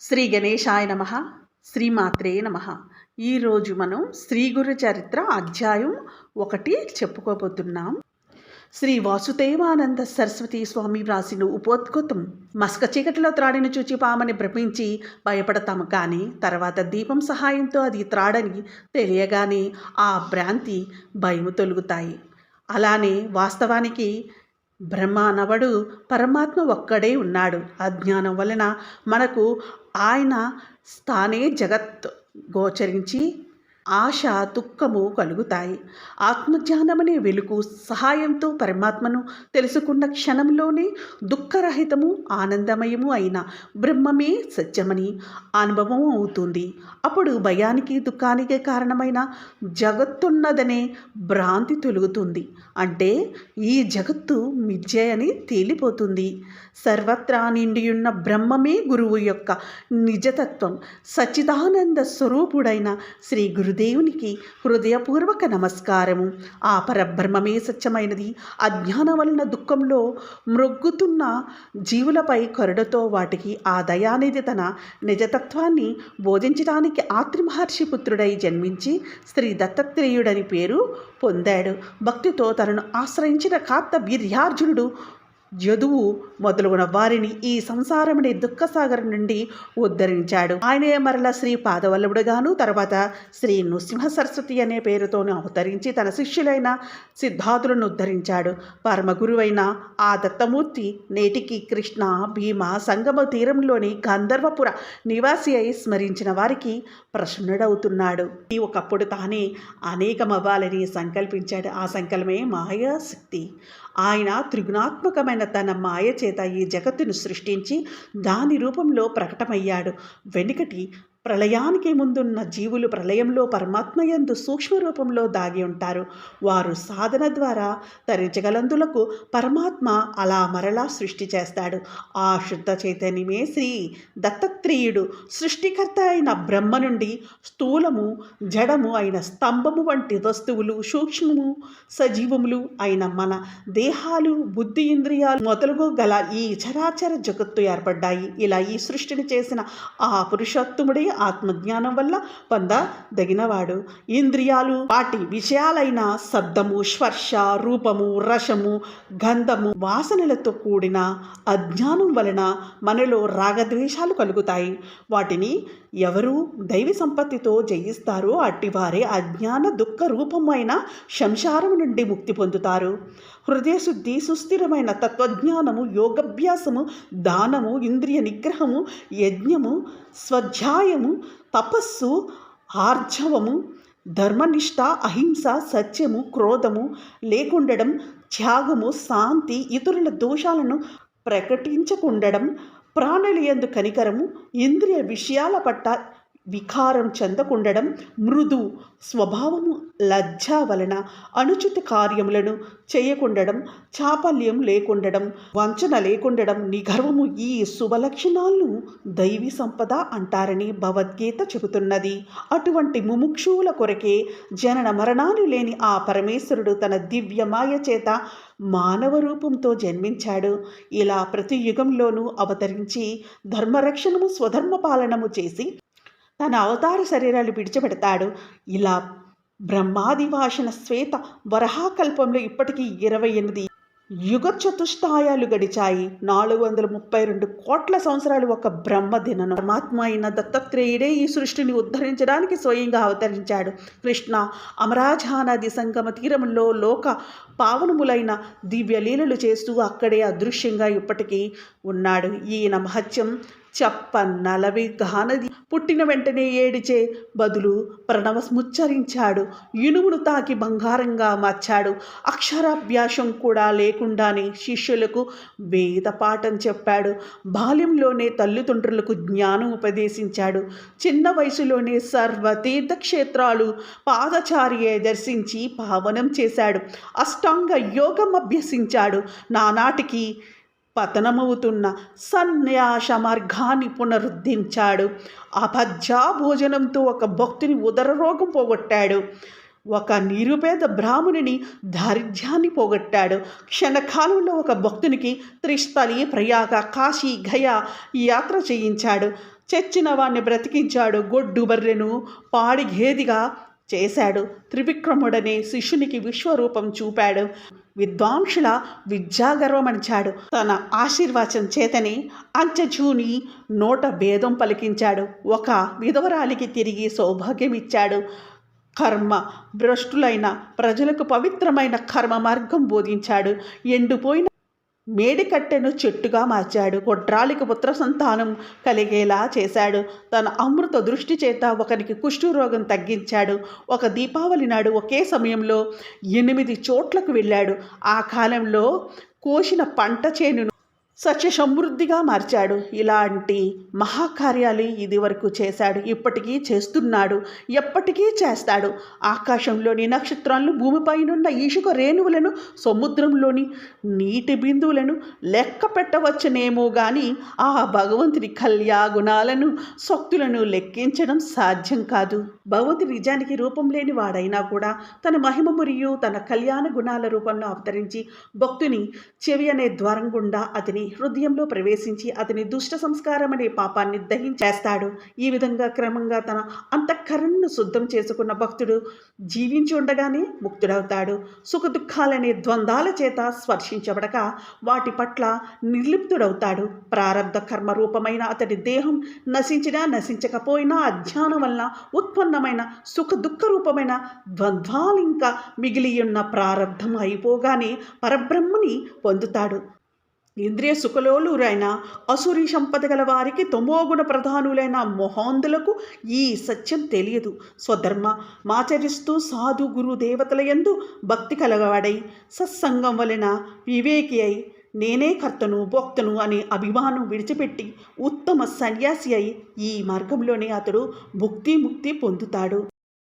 శ్రీ గణేశాయ నమ శ్రీమాత్రే నమ. ఈరోజు మనం శ్రీ గురు చరిత్ర అధ్యాయం ఒకటి చెప్పుకోబోతున్నాం. శ్రీ వాసుదేవానంద సరస్వతి స్వామి వ్రాసిన ఉపోద్ఘుతం మస్క చీకటిలో త్రాడిని చూచి పామని భ్రమించి భయపడతాము కానీ తర్వాత దీపం సహాయంతో అది త్రాడని తెలియగానే ఆ భ్రాంతి భయము తొలుగుతాయి. అలానే వాస్తవానికి బ్రహ్మానవడు పరమాత్మ ఒక్కడే ఉన్నాడు. అజ్ఞానం వలన మనకు ఆయన స్థానే జగత్ గోచరించి ఆశ దుఃఖము కలుగుతాయి. ఆత్మజ్ఞానమనే వెలుగు సహాయంతో పరమాత్మను తెలుసుకున్న క్షణంలోనే దుఃఖరహితము ఆనందమయము అయిన బ్రహ్మమే సత్యమని అనుభవం అవుతుంది. అప్పుడు భయానికి దుఃఖానికి కారణమైన జగత్తున్నదనే భ్రాంతి తొలుగుతుంది. అంటే ఈ జగత్తు మిథ్య అని తేలిపోతుంది. సర్వత్రా నిండియున్న బ్రహ్మమే గురువు యొక్క నిజతత్వం. సచ్చిదానంద స్వరూపుడైన శ్రీ గురుదేవునికి హృదయపూర్వక నమస్కారము. ఆ పరబ్రహ్మమే సత్యమైనది. అజ్ఞానం వలన దుఃఖంలో మ్రొగ్గుతున్న జీవులపై కరుడతో వాటికి ఆ దయానిధి తన నిజతత్వాన్ని బోధించడానికి ఆత్రిమహర్షి పుత్రుడై జన్మించి శ్రీ దత్తాత్రేయుడని పేరు పొందాడు. భక్తితో తనను ఆశ్రయించిన కాత్త వీర్యార్జునుడు యదువు మొదలుగున వారిని ఈ సంసారముని దుఃఖసాగరం నుండి ఉద్ధరించాడు. ఆయనే మరల శ్రీ పాదవల్లభుడుగాను తర్వాత శ్రీ నృసింహ సరస్వతి అనే పేరుతోను అవతరించి తన శిష్యులైన సిద్ధార్థులను ఉద్ధరించాడు. పరమ గురువైన ఆ దత్తమూర్తి నేటికి కృష్ణ భీమ సంగమ తీరంలోని గంధర్వపుర నివాసి అయి స్మరించిన వారికి ప్రసన్నుడవుతున్నాడు. ఈ ఒకప్పుడు తానే అనేకమవ్వాలని సంకల్పించాడు. ఆ సంకల్పమే మాయాశక్తి ఆయన త్రిగుణాత్మకమైన తన మాయ చేత ఈ జగత్తును సృష్టించి దాని రూపంలో ప్రకటమయ్యాడు. వెనుకటి ప్రళయానికి ముందున్న జీవులు ప్రళయంలో పరమాత్మయందు సూక్ష్మ రూపంలో దాగి ఉంటారు. వారు సాధన ద్వారా తరించగలందులకు పరమాత్మ అలా మరలా సృష్టి చేస్తాడు. ఆ శుద్ధ చైతన్యమే శ్రీ దత్తత్రేయుడు. సృష్టికర్త అయిన బ్రహ్మ నుండి స్థూలము జడము అయిన స్తంభము వంటి వస్తువులు సూక్ష్మము సజీవములు అయిన మన దేహాలు బుద్ధి ఇంద్రియాలు మొదలుగు గల ఈ చరాచర జగత్తు ఏర్పడ్డాయి. ఇలా ఈ సృష్టిని చేసిన ఆ పురుషోత్తముడే ఆత్మజ్ఞానం వల్ల పొందదగినవాడు. ఇంద్రియాలు వాటి విషయాలైన శబ్దము స్పర్శ రూపము రసము గంధము వాసనలతో కూడిన అజ్ఞానం వలన మనలో రాగద్వేషాలు కలుగుతాయి. వాటిని ఎవరు దైవ సంపత్తితో జయిస్తారో అట్టివారే అజ్ఞాన దుఃఖ రూపమైన సంసారం నుండి ముక్తి పొందుతారు. హృదయశుద్ధి సుస్థిరమైన తత్వజ్ఞానము యోగభ్యాసము దానము ఇంద్రియ నిగ్రహము యజ్ఞము స్వధ్యాయము తపస్సు ఆర్జవము ధర్మనిష్ట అహింస సత్యము క్రోధము లేకుండడం త్యాగము శాంతి ఇతరుల దోషాలను ప్రకటించకుండడం ప్రాణులయందు కనికరము ఇంద్రియ విషయాల పట్ల వికారం చెందకుండడం మృదు స్వభావము లజ్జ వలన అనుచిత కార్యములను చేయకుండడం చాపల్యం లేకుండడం వంచన లేకుండడం నిగర్వము ఈ శుభలక్షణాలను దైవీ సంపద అంటారని భగవద్గీత చెబుతున్నది. అటువంటి ముముక్షువుల కొరకే జనన మరణాలు లేని ఆ పరమేశ్వరుడు తన దివ్యమాయ చేత మానవ రూపంతో జన్మించాడు. ఇలా ప్రతి యుగంలోనూ అవతరించి ధర్మరక్షణము స్వధర్మ పాలనము చేసి తన అవతార శరీరాలు విడిచిపెడతాడు. ఇలా బ్రహ్మాదివాసన శ్వేత వరహాకల్పంలో ఇప్పటికీ ఇరవై ఎనిమిది యుగ చతుష్టాయాలు గడిచాయి. నాలుగు వందల ముప్పై రెండు కోట్ల సంవత్సరాలు ఒక బ్రహ్మ దినను పరమాత్మ అయిన దత్తాత్రేయుడే ఈ సృష్టిని ఉద్ధరించడానికి స్వయంగా అవతరించాడు. కృష్ణ అమరాజానది సంగమ తీరంలో లోక పావనములైన దివ్య లీలలు చేస్తూ అక్కడే అదృశ్యంగా ఇప్పటికీ ఉన్నాడు. ఈయన మహత్యం చప్పన్నలవి నలవి గానది. పుట్టిన వెంటనే ఏడిచే బదులు ప్రణవస్ముచ్చరించాడు. ఇనుమును తాకి బంగారంగా మార్చాడు. అక్షరాభ్యాసం కూడా లేకుండానే శిష్యులకు వేద పాఠం చెప్పాడు. బాల్యంలోనే తల్లిదండ్రులకు జ్ఞానం ఉపదేశించాడు. చిన్న వయసులోనే సర్వ తీర్థక్షేత్రాలు పాదచార్య దర్శించి పావనం చేశాడు. అష్టాంగ యోగం అభ్యసించాడు. నానాటికి పతనమవుతున్న సన్యాస మార్గాన్ని పునరుద్ధరించాడు అపధ్యా భోజనంతో ఒక భక్తుని ఉదర రోగం పోగొట్టాడు. ఒక నిరుపేద బ్రాహ్మణుని దారిద్ర్యాన్ని పోగొట్టాడు. క్షణకాలంలో ఒక భక్తునికి త్రిస్థలి ప్రయాగ కాశీ గయ యాత్ర చేయించాడు. చచ్చిన వాణ్ణి బ్రతికించాడు. గొడ్డు బర్రెను పాడి గేదిగా చేశాడు. త్రివిక్రముడనే శిష్యునికి విశ్వరూపం చూపాడు. విద్వాంసుల విద్యాగర్వమనిచాడు తన ఆశీర్వాచం చేతని అంచచూని నోట భేదం పలికించాడు. ఒక విధవరాలికి తిరిగి సౌభాగ్యమిచ్చాడు. కర్మ భ్రష్టులైన ప్రజలకు పవిత్రమైన కర్మ మార్గం బోధించాడు. ఎండిపోయిన మేడికట్టెను చెట్టుగా మార్చాడు. గొడ్రాలికి పుత్ర సంతానం కలిగేలా చేశాడు. తన అమృత దృష్టి చేత ఒకరికి కుష్ఠరోగం తగ్గించాడు. ఒక దీపావళి నాడు ఒకే సమయంలో ఎనిమిది చోట్లకు వెళ్ళాడు. ఆ కాలంలో కోసిన పంట చేనును సత్య సమృద్ధిగా మార్చాడు. ఇలాంటి మహాకార్యాలు ఇది వరకు చేశాడు. ఇప్పటికీ చేస్తున్నాడు. ఎప్పటికీ చేస్తాడు. ఆకాశంలోని నక్షత్రాలను భూమిపైనున్న ఈషుక రేణువులను సముద్రంలోని నీటి బిందువులను లెక్క పెట్టవచ్చునేమో కానీ ఆ భగవంతుని కళ్యాగుణాలను శక్తులను లెక్కించడం సాధ్యం కాదు. భగవంతుడు నిజానికి రూపం లేని వాడైనా కూడా తన మహిమ మరియు తన కళ్యాణ గుణాల రూపంలో అవతరించి భక్తుని చెవి అనే ద్వారం గుండా అతని హృదయంలో ప్రవేశించి అతని దుష్ట సంస్కారం అనే పాపాన్ని దహించేస్తాడు. ఈ విధంగా క్రమంగా తన అంతఃకరణను శుద్ధం చేసుకున్న భక్తుడు జీవించి ఉండగానే ముక్తుడవుతాడు. సుఖ దుఃఖాలనే ద్వంద్వాల చేత స్పర్శించబడక వాటి పట్ల నిర్లిప్తుడవుతాడు. ప్రారంధ కర్మ రూపమైన అతడి దేహం నశించినా నశించకపోయినా అజ్ఞానం వలన ఉత్పన్నమైన సుఖ దుఃఖ రూపమైన ద్వంద్వాలు ఇంకా మిగిలి ఉన్న ప్రారంధం అయిపోగానే పరబ్రహ్మని పొందుతాడు. ఇంద్రియ సుఖలోలురైన అసురి సంపద గల వారికి తమోగుణ ప్రధానులైన మొహాందులకు ఈ సత్యం తెలియదు. స్వధర్మ మాచరిస్తూ సాధు గురు దేవతల యందు భక్తి కలగవాడై సత్సంగం వలన వివేకి అయి నేనే కర్తను భోక్తను అనే అభిమానం విడిచిపెట్టి ఉత్తమ సన్యాసి అయి ఈ మార్గంలోనే అతడు భుక్తి ముక్తి పొందుతాడు.